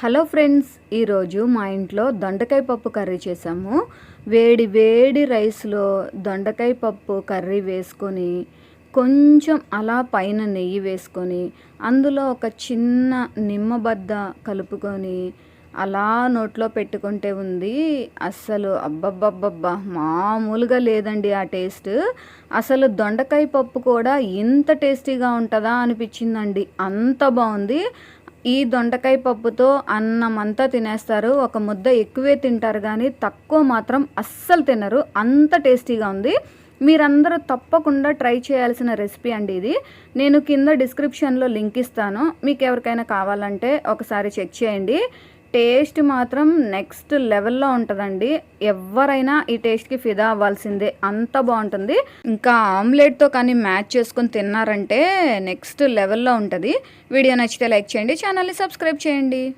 Hello friends ఈరోజు మా ఇంట్లో దొండకాయ పప్పు కర్రీ చేసాము వేడి వేడి రైస్లో దొండకాయ పప్పు కర్రీ వేసుకొని కొంచెం అలా పైన నెయ్యి వేసుకొని అందులో ఒక చిన్న నిమ్మబద్ద కలుపుకొని అలా నోట్లో పెట్టుకుంటే ఉంది. అస్సలు అబ్బబ్బబ్బబ్బా మామూలుగా లేదండి ఆ టేస్ట్. అసలు దొండకాయ పప్పు కూడా ఇంత టేస్టీగా ఉంటుందా అనిపించిందండి. అంత బాగుంది. ఈ దొండకాయ పప్పుతో అన్నం అంతా తినేస్తారు. ఒక ముద్ద ఎక్కువే తింటారు కానీ తక్కువ మాత్రం అస్సలు తినరు. అంత టేస్టీగా ఉంది. మీరందరూ తప్పకుండా ట్రై చేయాల్సిన రెసిపీ అండి ఇది. నేను కింద డిస్క్రిప్షన్లో లింక్ ఇస్తాను. మీకు ఎవరికైనా కావాలంటే ఒకసారి చెక్ చేయండి. టేస్ట్ మాత్రం నెక్స్ట్ లెవెల్లో ఉంటుందండి. ఎవరైనా ఈ టేస్ట్కి ఫిదా అవ్వాల్సిందే. అంత బాగుంటుంది. ఇంకా ఆమ్లెట్తో కానీ మ్యాచ్ చేసుకొని తిన్నారంటే నెక్స్ట్ లెవెల్లో ఉంటుంది. వీడియో నచ్చితే లైక్ చేయండి ఛానల్ని సబ్స్క్రైబ్ చేయండి.